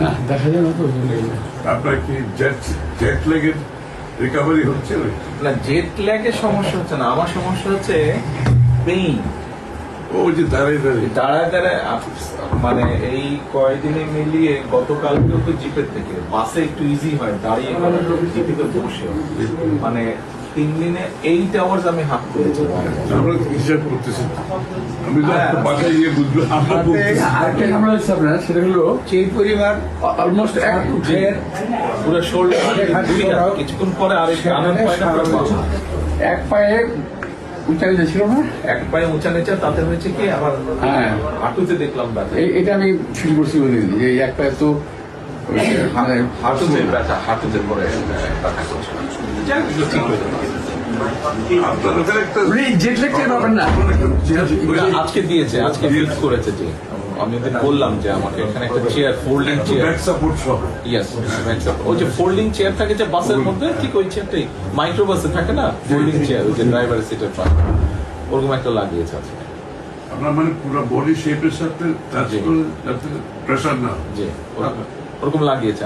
না দেখা যায় না তো আপনার কি জেট জেট লেগের রিকভারি হচ্ছে না জেট ল্যাগের সমস্যা হচ্ছে না। আমার সমস্যা হচ্ছে পেইন ও যে দাঁড়িয়ে দাঁড়িয়ে। দাঁড়ায় দাঁড়ায় মানে এই কয়দিনে মিলিয়ে গতকালকেও তো জিপের থেকে। বাসে একটু ইজি হয় দাঁড়িয়ে জিপিতে বসে মানে তিন দিনে এইট আওয়ার্স আমি হাত করেছি আমরা হিসাব করতেছি। আমি তো। বাসায় গিয়ে বুঝব আরেকটা ঝামেলা হচ্ছে আপনার সেটা হলো সেই পরিবার অলমোস্ট এক পুরো শোল্ডার কিছুক্ষণ পরে আরেক আনন্দ পায় না পুরো বাবা। এক পায়ে উঁচাইতে ছিল না? এক পায়ে উঁচা নিচা তাতে হয়েছে কি আবার হ্যাঁ। হাঁটুতে দেখলাম এই- এটা আমি ফিল করছি যে এই এক পায়ে তো হাঁটুতে ব্যথা হাঁটুতে পরে ব্যথা ঠিক হয়ে আজকে দিয়েছে আজকে ফিক্স করেছে যে আমি ওদের বললাম যে আমাকে এখানে একটা chair folding chair back support সহ। ইয়েস ওই যে ফোল্ডিং চেয়ার থাকে যে বাসের মধ্যে ঠিক ওই চেয়ারটাই মাইক্রো বাসে থাকে না? ফোল্ডিং চেয়ার ওই যে ড্রাইভারের সিটের পাশে ওরকম একটা লাগিয়েছে আজকে। আপনার মানে পুরো বডি শেপের সাথে জি। প্রেশার না। যে ওরকম- লাগিয়েছে